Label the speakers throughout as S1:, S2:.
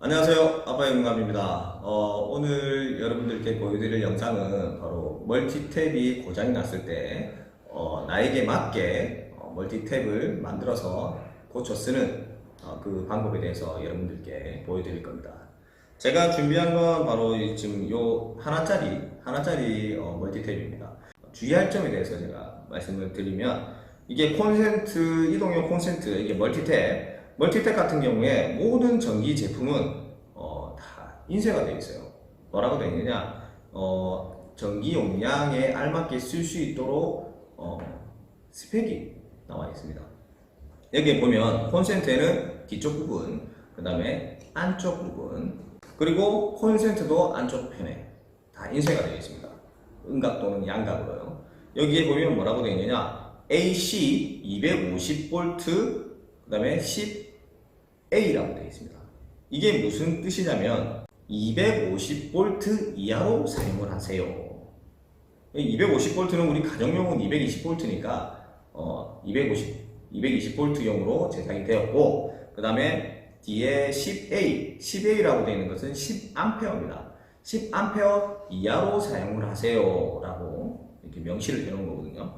S1: 안녕하세요. 아빠의 영감입니다. 어, 오늘 여러분들께 보여드릴 영상은 바로 멀티탭이 고장이 났을 때 어, 나에게 맞게 어, 멀티탭을 만들어서 고쳐 쓰는 어, 그 방법에 대해서 여러분들께 보여드릴 겁니다. 제가 준비한 건 바로 이 지금 요 하나짜리 하나짜리 어, 멀티탭입니다. 주의할 점에 대해서 제가 말씀을 드리면 이게 콘센트 이동용 콘센트 이게 멀티탭 멀티탭 같은 경우에 모든 전기 제품은 어, 다 인쇄가 되어 있어요. 뭐라고 되어 있느냐? 어, 전기 용량에 알맞게 쓸 수 있도록 어, 스펙이 나와 있습니다. 여기 보면 콘센트에는 뒤쪽 부분, 그 다음에 안쪽 부분, 그리고 콘센트도 안쪽 편에 다 인쇄가 되어 있습니다. 음각 또는 양각으로요. 여기에 보면 뭐라고 되어 있느냐? AC 250V, 그 다음에 10A라고 되어 있습니다. 이게 무슨 뜻이냐면 250V 이하로 사용을 하세요. 250V는 우리 가정용은 220V니까 어, 250, 220V용으로 제작이 되었고 그 다음에 뒤에 10A, 10A라고 되어 있는 것은 10A입니다. 10A 이하로 사용을 하세요 라고 이렇게 명시를 해놓은 거거든요.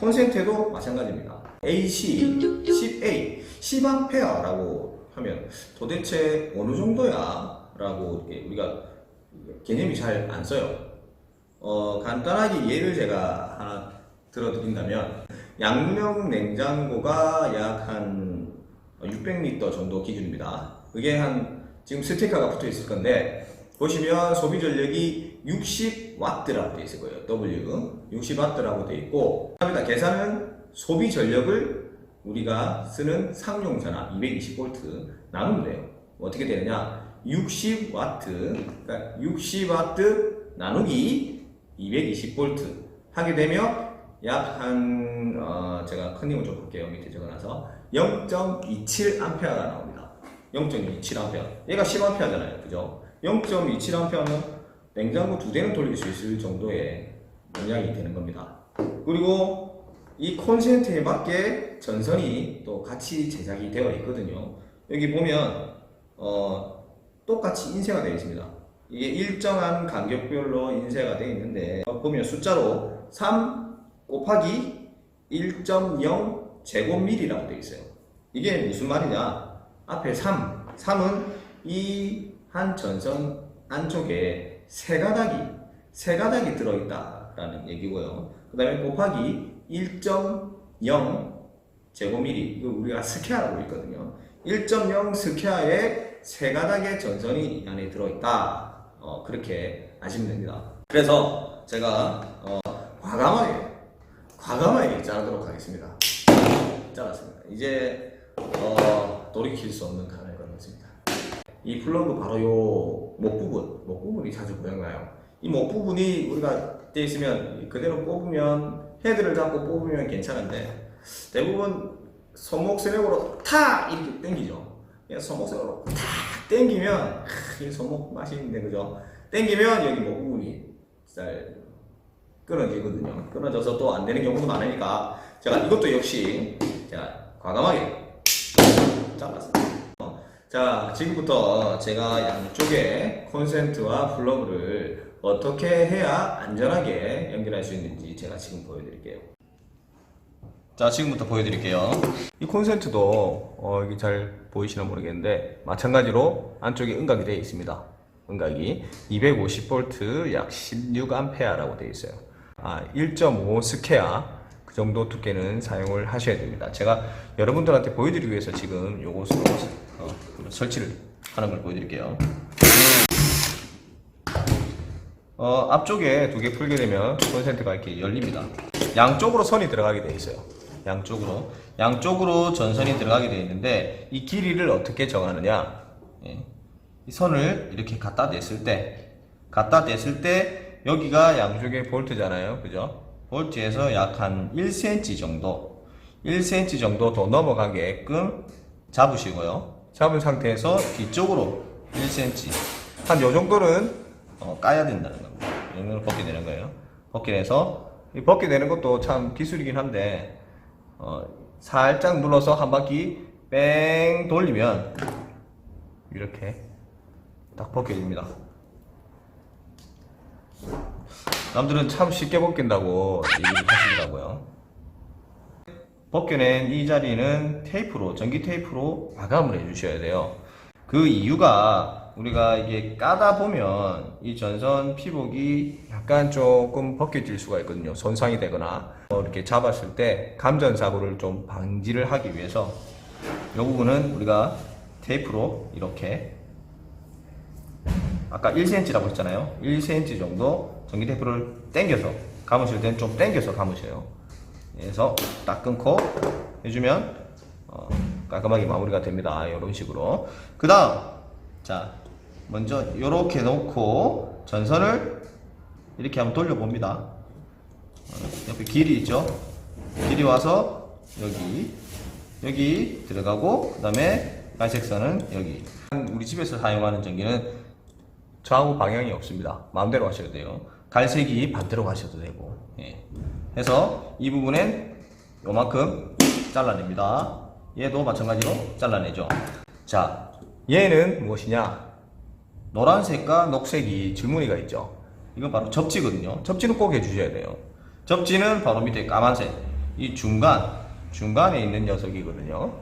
S1: 콘센트도 마찬가지입니다. AC, 10A, 10A라고 하면 도대체 어느 정도야? 라고 우리가 개념이 잘 안 써요. 어, 간단하게 예를 제가 하나 들어드린다면 양명 냉장고가 약 한 600리터 정도 기준입니다. 그게 한 지금 스티커가 붙어 있을 건데 보시면 소비 전력이 60와트라고 되어 있을 거예요. W 60와트라고 되어 있고 합니다. 계산은 소비 전력을 우리가 쓰는 상용 전압 220V 나누면 돼요. 어떻게 되느냐? 60와트 그러니까 60와트 나누기 220V 하게 되면 약한 어, 제가 큰 힘을 좀 볼게요. 밑에 적어놔서 0.27A가 나옵니다. 0.27A. 얘가 10A잖아요. 그죠? 0.27A면 냉장고 두 대는 돌릴 수 있을 정도의 용량이 되는 겁니다. 그리고 이 콘센트에 맞게 전선이 또 같이 제작이 되어 있거든요. 여기 보면 어, 똑같이 인쇄가 되어 있습니다. 이게 일정한 간격별로 인쇄가 되어 있는데 어, 보면 숫자로 3 곱하기 1.0 제곱밀이라고 되어 있어요. 이게 무슨 말이냐? 앞에 3, 3은 이 한 전선 안쪽에 세 가닥이 세 가닥이 들어있다라는 얘기고요. 그 다음에 곱하기 1.0 제곱밀리 이거 우리가 스퀘어라고 있거든요. 1.0 스퀘어에 세 가닥의 전선이 이 안에 들어있다. 어, 그렇게 아시면 됩니다. 그래서 제가 어, 과감하게 과감하게 자르도록 하겠습니다. 잘랐습니다. 이제 어, 돌이킬 수 없는 칸을 건넜습니다. 이 플러그 바로 요 목 부분, 목 부분이 자주 고장나요. 이 목 부분이 우리가 돼 있으면 그대로 뽑으면 헤드를 잡고 뽑으면 괜찮은데 대부분 손목 세력으로 탁 이렇게 당기죠. 손목 세력으로 탁 당기면 하, 이 손목 맛있는데 그죠? 당기면 여기 목 부분이 잘 끊어지거든요. 끊어져서 또 안 되는 경우도 많으니까 제가 이것도 역시 제가 과감하게 잘랐습니다. 어, 자, 지금부터 제가 양쪽에 콘센트와 플러그를 어떻게 해야 안전하게 연결할 수 있는지 제가 지금 보여드릴게요. 자, 지금부터 보여드릴게요. 이 콘센트도 어, 여기 잘 보이시나 모르겠는데 마찬가지로 안쪽에 음각이 되어 있습니다. 음각이 250V 약 16A라고 되어 있어요. 아, 1.5 스퀘어 그 정도 두께는 사용을 하셔야 됩니다. 제가 여러분들한테 보여드리기 위해서 지금 요것으로 어, 설치를 하는 걸 보여드릴게요. 어, 앞쪽에 두 개 풀게 되면 콘센트가 이렇게 열립니다. 양쪽으로 선이 들어가게 되어 있어요. 양쪽으로. 양쪽으로 전선이 들어가게 되어 있는데 이 길이를 어떻게 정하느냐? 예. 이 선을 이렇게 갖다 댔을 때, 갖다 댔을 때 여기가 양쪽에 볼트잖아요. 그죠? 볼트에서 약 한 1cm 정도, 1cm 정도 더 넘어가게끔 잡으시고요. 잡은 상태에서 뒤쪽으로 1cm. 한 요 정도는 어, 까야 된다는 벗게 되는 거예요. 벗게 돼서 이 벗게 되는 것도 참 기술이긴 한데 어, 살짝 눌러서 한 바퀴 뺑 돌리면 이렇게 딱 벗겨집니다. 남들은 참 쉽게 벗긴다고 얘기를 하시더라고요. 벗겨낸 이 자리는 테이프로, 전기 테이프로 마감을 해주셔야 돼요. 그 이유가 우리가 이게 까다 보면 이 전선 피복이 약간 조금 벗겨질 수가 있거든요. 손상이 되거나 어, 이렇게 잡았을 때 감전 사고를 좀 방지를 하기 위해서 이 부분은 우리가 테이프로 이렇게 아까 1cm라고 했잖아요. 1cm 정도 전기 테이프를 당겨서 감으실 때는 좀 당겨서 감으셔요. 그래서 딱 끊고 해주면 어, 깔끔하게 마무리가 됩니다. 이런 식으로. 그 다음, 자, 먼저 이렇게 놓고 전선을 이렇게 한번 돌려봅니다. 어, 옆에 길이 있죠? 길이 와서 여기, 여기 들어가고, 그 다음에 갈색선은 여기. 우리 집에서 사용하는 전기는 좌우 방향이 없습니다. 마음대로 하셔도 돼요. 갈색이 반대로 가셔도 되고. 예. 해서 이 부분엔 요만큼 잘라냅니다. 얘도 마찬가지로 잘라내죠. 자, 얘는 무엇이냐? 노란색과 녹색이 줄무늬가 있죠. 이건 바로 접지거든요. 접지는 꼭 해주셔야 돼요. 접지는 바로 밑에 까만색. 이 중간, 중간에 있는 녀석이거든요.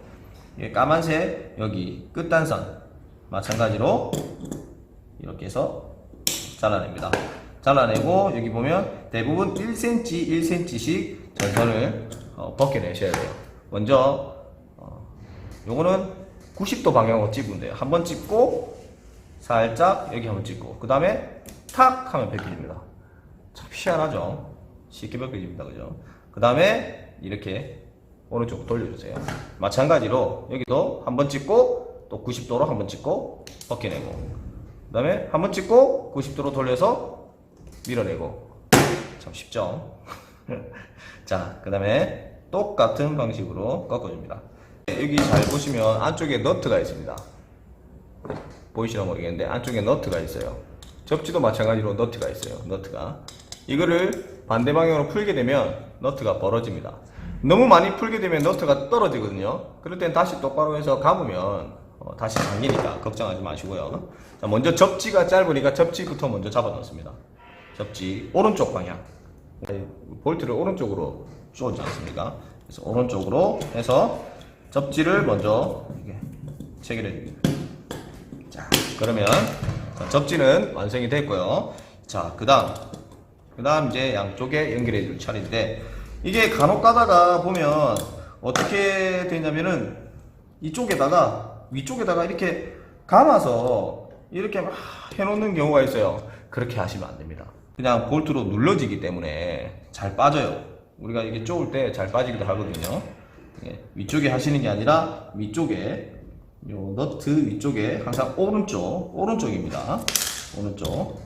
S1: 이 까만색, 여기 끝단선. 마찬가지로 이렇게 해서 잘라냅니다. 잘라내고 여기 보면 대부분 1cm, 1cm씩 전선을 어, 벗겨내셔야 돼요. 먼저 어, 요거는 90도 방향으로 찝으면 돼요. 한번 찝고 살짝 여기 한번 찝고 그 다음에 탁 하면 벗겨집니다. 참 희한하죠? 쉽게 벗겨집니다. 그죠? 그 다음에 이렇게 오른쪽으로 돌려주세요. 마찬가지로 여기도 한번 찍고 또 90도로 한번 찍고 벗겨내고 그 다음에 한번 찍고 90도로 돌려서 밀어내고 참 쉽죠 자그 다음에 똑같은 방식으로 꺾어줍니다 여기 잘 보시면 안쪽에 너트가 있습니다 보이시나 모르겠는데 안쪽에 너트가 있어요. 접지도 마찬가지로 너트가 있어요 너트가. 이거를 반대 방향으로 풀게 되면 너트가 벌어집니다. 너무 많이 풀게 되면 너트가 떨어지거든요. 그럴 땐 다시 똑바로 해서 감으면 어, 다시 당기니까 걱정하지 마시고요. 자, 먼저 접지가 짧으니까 접지부터 먼저 잡아 넣습니다. 접지 오른쪽 방향. 네, 볼트를 오른쪽으로 쏘지 않습니까? 그래서 오른쪽으로 해서 접지를 먼저 체결해 줍니다. 자, 그러면 자, 접지는 완성이 됐고요. 자, 그 다음 그 다음 이제 양쪽에 연결해 줄 차례인데 이게 간혹 가다가 보면 어떻게 되냐면은 이쪽에다가 위쪽에다가 이렇게 감아서 이렇게 막 해놓는 경우가 있어요. 그렇게 하시면 안 됩니다. 그냥 볼트로 눌러지기 때문에 잘 빠져요. 우리가 이게 쪼을 때 잘 빠지기도 하거든요. 예, 위쪽에 하시는 게 아니라 위쪽에 요 너트 위쪽에 항상 오른쪽 오른쪽입니다. 오른쪽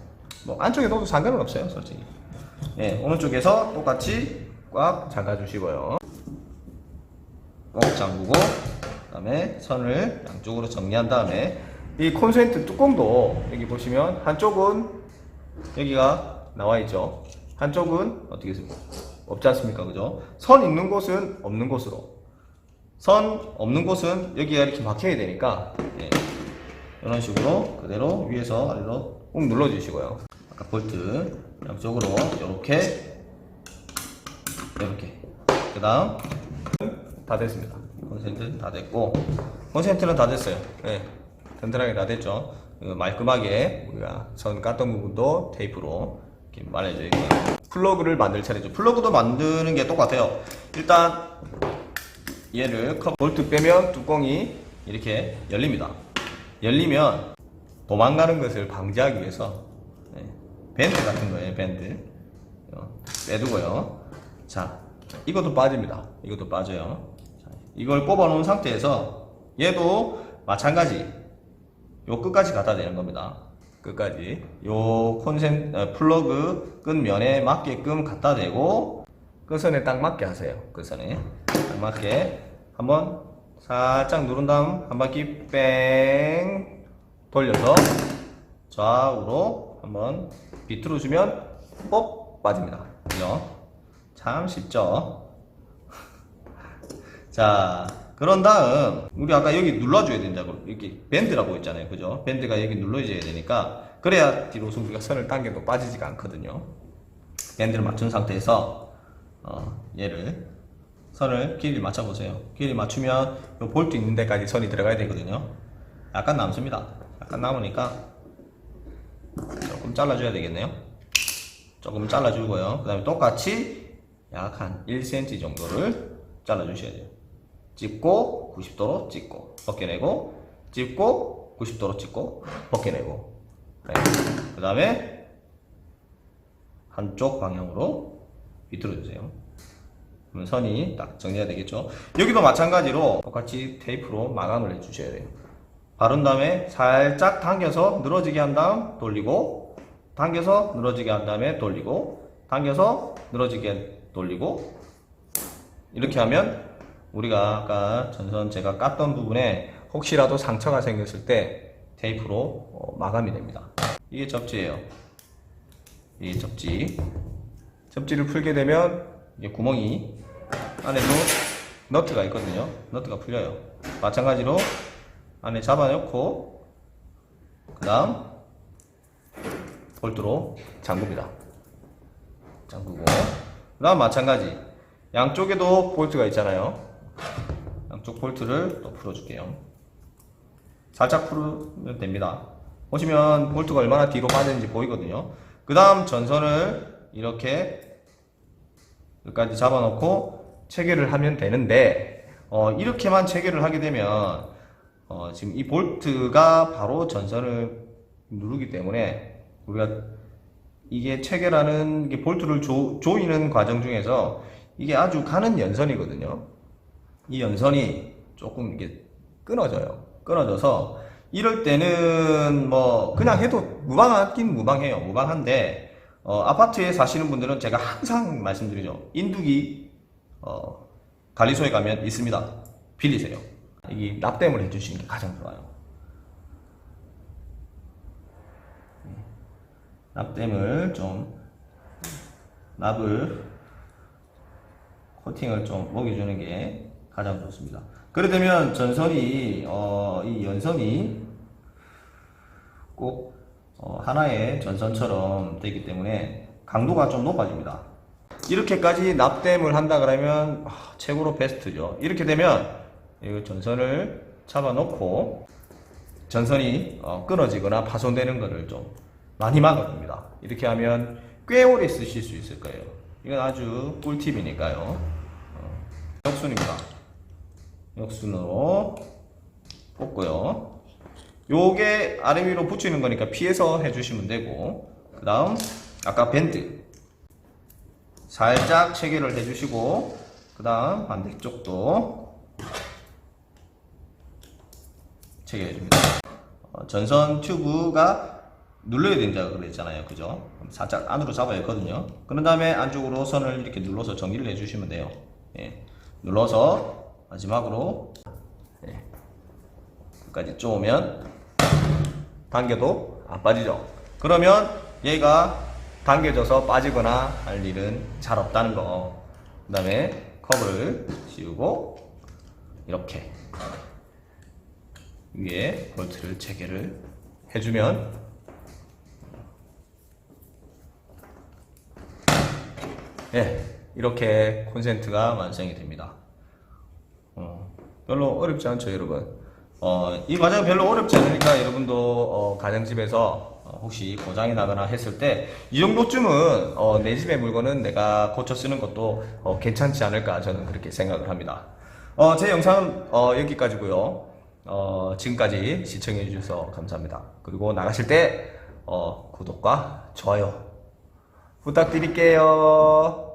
S1: 뭐 안쪽에 넣어도 상관은 없어요, 솔직히. 예, 오른쪽에서 똑같이 꽉 잠가 주시고요. 꼭 잠그고 그 다음에 선을 양쪽으로 정리한 다음에 이 콘센트 뚜껑도 여기 보시면 한쪽은 여기가 나와 있죠. 한쪽은 어떻게? 없지 않습니까? 그죠? 선 있는 곳은 없는 곳으로. 선 없는 곳은 여기가 이렇게 막혀야 되니까 예. 이런 식으로 그대로 위에서 아래로 꾹 눌러 주시고요. 아까 볼트 양쪽으로 이렇게 이렇게 그 다음 다 됐습니다. 콘센트 다 됐고 콘센트는 다 됐어요. 예. 튼튼하게 다 됐죠. 어, 말끔하게 우리가 선 깠던 부분도 테이프로 이렇게 말해져 있고요. 플러그를 만들 차례죠. 플러그도 만드는 게 똑같아요. 일단 얘를 컵 볼트 빼면 뚜껑이 이렇게 열립니다. 열리면 도망가는 것을 방지하기 위해서 네, 밴드 같은 거예요. 밴드 어, 빼두고요. 자, 이것도 빠집니다. 이것도 빠져요. 자, 이걸 뽑아 놓은 상태에서 얘도 마찬가지 요 끝까지 갖다 대는 겁니다. 끝까지 요 콘센 어, 플러그 끝 면에 맞게끔 갖다 대고 끝선에 딱 맞게 하세요. 끝선에 딱 맞게 한번 살짝 누른 다음 한 바퀴 뺑 돌려서 좌우로 한번 비틀어 주면 뽁 빠집니다. 그죠? 참 쉽죠? 자,
S2: 그런 다음 우리 아까 여기 눌러줘야 된다고 이렇게 밴드라고 했잖아요, 그죠? 밴드가 여기 눌러줘야 되니까 그래야 뒤로서 우리가 선을 당겨도 빠지지가 않거든요. 밴드를 맞춘 상태에서 어, 얘를 선을 길이 맞춰보세요. 길이 맞추면 요 볼트 있는 데까지 선이 들어가야 되거든요. 약간 남습니다. 약간 남으니까 조금 잘라줘야 되겠네요. 조금 잘라주고요. 그 다음에 똑같이 약 한 1cm 정도를 잘라주셔야 돼요. 찝고 90도로 찝고 벗겨내고 찝고 90도로 찝고 벗겨내고 네. 그 다음에 한쪽 방향으로 비틀어 주세요. 선이 딱 정리가 되겠죠. 여기도 마찬가지로 똑같이 테이프로 마감을 해주셔야 돼요. 바른 다음에 살짝 당겨서 늘어지게 한 다음 돌리고 당겨서 늘어지게 한 다음에 돌리고 당겨서 늘어지게 돌리고 이렇게 하면 우리가 아까 전선 제가 깠던 부분에 혹시라도 상처가 생겼을 때 테이프로 어, 마감이 됩니다. 이게 접지예요. 이게 접지. 접지를 풀게 되면 이게 구멍이 안에도 너트가 있거든요. 너트가 풀려요. 마찬가지로 안에 잡아놓고 그 다음 볼트로 잠굽니다. 잠그고 그 다음 마찬가지 양쪽에도 볼트가 있잖아요. 양쪽 볼트를 또 풀어줄게요. 살짝 풀면 됩니다. 보시면 볼트가 얼마나 뒤로 빠졌는지 보이거든요. 그 다음 전선을 이렇게 여기까지 잡아놓고 체결을 하면 되는데 어, 이렇게만 체결을 하게 되면 어, 지금 이 볼트가 바로 전선을 누르기 때문에 우리가 이게 체결하는 게 볼트를 조, 조이는 과정 중에서 이게 아주 가는 연선이거든요. 이 연선이 조금 이게 끊어져요. 끊어져서 이럴 때는 뭐 그냥 해도 무방하긴 무방해요. 무방한데 어, 아파트에 사시는 분들은 제가 항상 말씀드리죠. 인두기 어, 관리소에 가면 있습니다. 빌리세요. 이 납땜을 해주시는 게 가장 좋아요. 납땜을 좀 납을 코팅을 좀 먹여주는 게 가장 좋습니다. 그래 되면 전선이 어, 이 연선이 꼭 어, 하나의 전선처럼 되기 때문에 강도가 좀 높아집니다. 이렇게까지 납땜을 한다 그러면 아, 최고로 베스트죠. 이렇게 되면 이 전선을 잡아놓고 전선이 어, 끊어지거나 파손되는 것을 좀 많이 막아줍니다. 이렇게 하면 꽤 오래 쓰실 수 있을 거예요. 이건 아주 꿀팁이니까요. 어, 역순입니다. 역순으로 뽑고요. 요게 아래 위로 붙이는 거니까 피해서 해주시면 되고 그 다음 아까 밴드 살짝 체결을 해주시고 그 다음 반대쪽도 체결해줍니다. 어, 전선 튜브가 눌러야 된다고 그랬잖아요. 그죠? 살짝 안으로 잡아야 했거든요. 그런 다음에 안쪽으로 선을 이렇게 눌러서 정리를 해주시면 돼요. 예. 눌러서 마지막으로 예. 끝까지 쪼으면 당겨도 안 빠지죠. 그러면 얘가 당겨져서 빠지거나 할 일은 잘 없다는 거. 그 다음에 커브를 씌우고 이렇게 위에 볼트를 체결을 해주면 예, 이렇게 콘센트가 완성이 됩니다. 어, 별로 어렵지 않죠, 여러분. 어, 이 과정 별로 어렵지 않으니까 여러분도 어, 가정집에서 어, 혹시 고장이 나거나 했을 때 이 정도쯤은 어, 내 집의 물건은 내가 고쳐 쓰는 것도 어, 괜찮지 않을까 저는 그렇게 생각을 합니다. 어, 제 영상은 어, 여기까지고요. 어, 지금까지 시청해 주셔서 감사합니다. 그리고 나가실 때 어, 구독과 좋아요 부탁드릴게요.